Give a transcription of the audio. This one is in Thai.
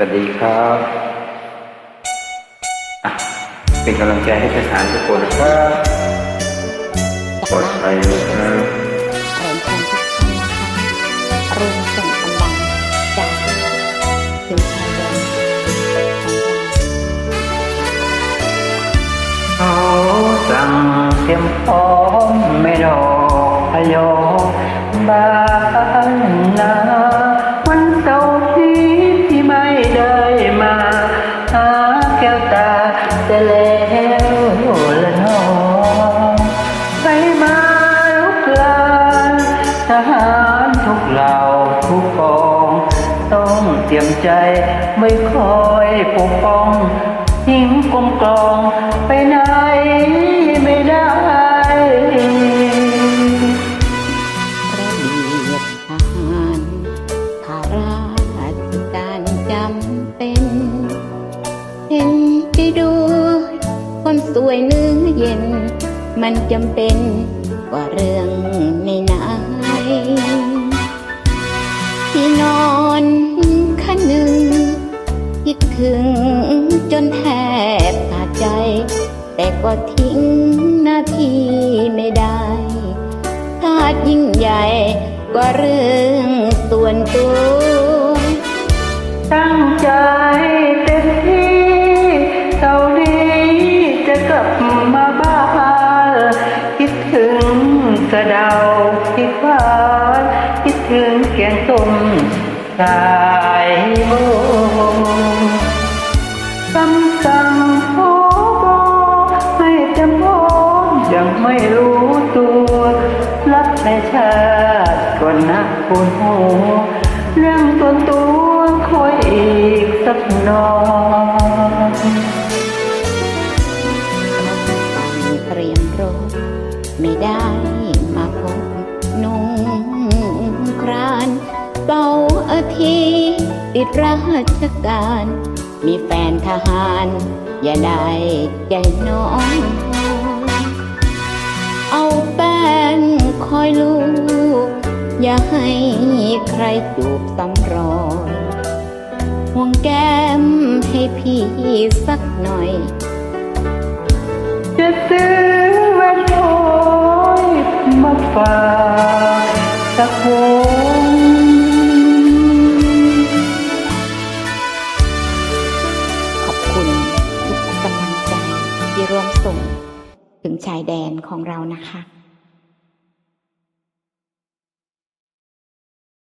สวัสดีครับเป็นกำลังใจให้ทหารทุกคนนะครับปลอดภัยนะครับเรียนทุกท่านนะคะร่วมส่งกำลังใจถึงชายแดนเราเขาสั่งเตรียมพร้อมไม่รอพยอบ้า วตาจะแล้วละนองไปมาลุกลานทหารทุกเหล่าทุกกอง ต้องเตรียมใจไม่คอยปกป้องทิ้งกลมกลอง สวยเนื้อเย็น มันจำเป็นกว่าเรื่องในไหนที่นอนข้างหนึ่งคิดถึงจนแทบขาดใจ แต่ก็ทิ้งหน้าที่ไม่ได้คาดยิ่งใหญ่กว่าเรื่องส่วนตัว คิดว่าคิดถึงแกงส้มสายโมคำสั่งพบอให้จำพมยังไม่รู้ตัวรับใช้ชาติก่อนนะคุณหัวเรื่องตัวตัวคอยอีกสักนอยเตรียมรถไม่ได้ อาทิตย์ติดราชการ มีแฟนทหาร อย่าได้ใจน้อยเอาแป้งคอยลูก อย่าให้ใครจูบซ้ำรอยห่วงแก้มให้พี่สักหน่อย จะซื้อแหวนโอยมาฝากสักวง ร่วมส่งถึงชายแดนของเรานะคะ